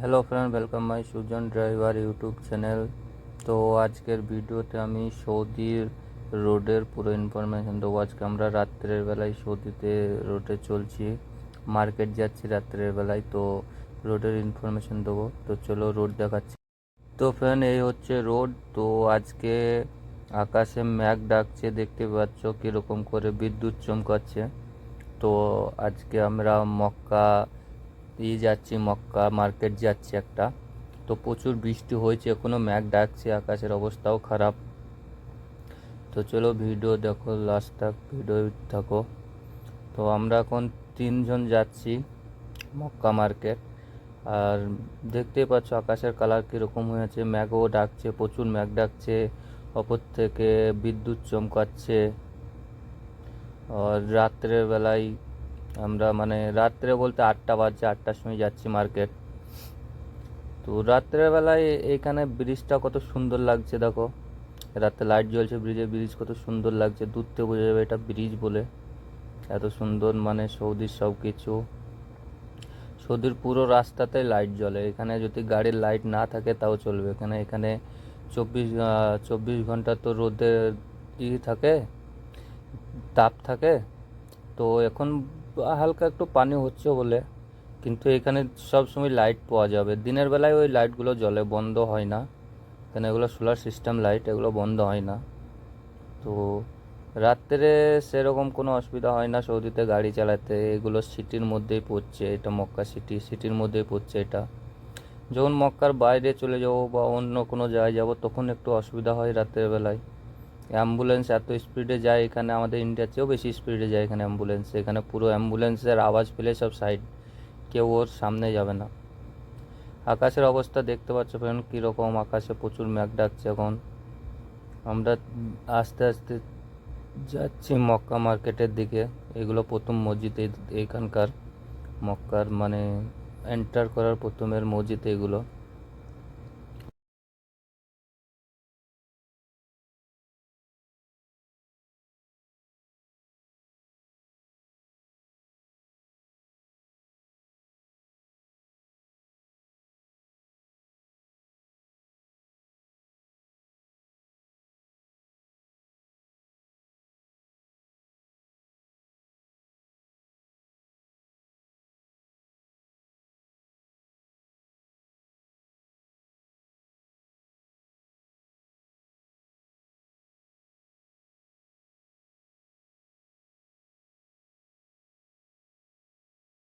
Hello friend welcome my Sujan driver YouTube channel তো আজকের ভিডিওতে আমি সৌদির রোডের পুরো ইনফরমেশন দেবো। আজকে আমরা রাত্রের বেলায় সৌদিতে রোডে চলছি। মার্কেট যাচ্ছি রাত্রের বেলায়, তো রোডের ইনফরমেশন দেবো। তো চলো রোড দেখাচ্ছি। তো ফ্রেন্ড এই হচ্ছে রোড। তো আজকে আকাশে ম্যাঘ ডাকছে, দেখতে পাচ্ছ কীরকম করে বিদ্যুৎ চমকাচ্ছে। তো আজকে আমরা মক্কা দিয়ে যাচ্ছি, মক্কা মার্কেট যাচ্ছি একটা। তো প্রচুর বৃষ্টি হয়েছে এখনও ম্যাঘ ডাকছে, আকাশের অবস্থাও খারাপ। তো চলো ভিডিও দেখো লাস্ট ভিডিও থাকো। তো আমরা এখন তিনজন যাচ্ছি মক্কা মার্কেট। আর দেখতেই পাচ্ছ আকাশের কালার কীরকম হয়েছে ম্যাঘও ডাকছে, প্রচুর ম্যাঘ ডাকছে অপর থেকে বিদ্যুৎ চমকাচ্ছে। আর রাত্রের বেলায় আমরা মানে রাত্রে বলতে আটটা বাজছে, আটটার সময় যাচ্ছি মার্কেট। তো রাত্রের বেলায় এইখানে ব্রিজটা কত সুন্দর লাগছে দেখো। রাতে লাইট জ্বলছে ব্রিজে ব্রিজ কত সুন্দর লাগছে, দূর থেকে বোঝা যাবে এটা ব্রিজ বলে। এত সুন্দর মানে সৌদির সব কিছু সৌদির পুরো রাস্তাতে লাইট জ্বলে। এখানে যদি গাড়ির লাইট না থাকে তাও চলবে। এখানে এখানে চব্বিশ চব্বিশ ঘণ্টা তো রোদের ই থাকে, তাপ থাকে। তো এখন হালকা একটু পানি হচ্ছে বলে, কিন্তু এখানে সব সময় লাইট পাওয়া যাবে। দিনের বেলায় ওই লাইটগুলো জ্বলে, বন্ধ হয় না। কেন এগুলো সোলার সিস্টেম লাইট এগুলো বন্ধ হয় না। তো রাত্রে সেরকম কোনো অসুবিধা হয় না, সৌদিতে গাড়ি চালাতে। এগুলো সিটির মধ্যেই পড়ছে, এটা মক্কা সিটি সিটির মধ্যেই পড়ছে এটা। যখন মক্কার বাইরে চলে যাব বা অন্য কোনো জায়গায় যাব, তখন একটু অসুবিধা হয় রাতের বেলায়। অ্যাম্বুলেন্স এত স্পিডে যায় এখানে, আমাদের ইন্ডিয়ার চেয়েও বেশি স্পিডে যায় এখানে অ্যাম্বুলেন্স। এখানে পুরো অ্যাম্বুলেন্সের আওয়াজ পেলে সব সাইড কেউ ওর সামনে যাবে না। আকাশের অবস্থা দেখতে পাচ্ছ ফ্রেন্ড, কীরকম আকাশে প্রচুর ম্যাঘ ডাকছে এখন। আমরা আস্তে আস্তে যাচ্ছি মক্কা মার্কেটের দিকে। এগুলো প্রথম মসজিদ এইখানকার মক্কার মানে এন্টার করার প্রথমের মসজিদ এগুলো।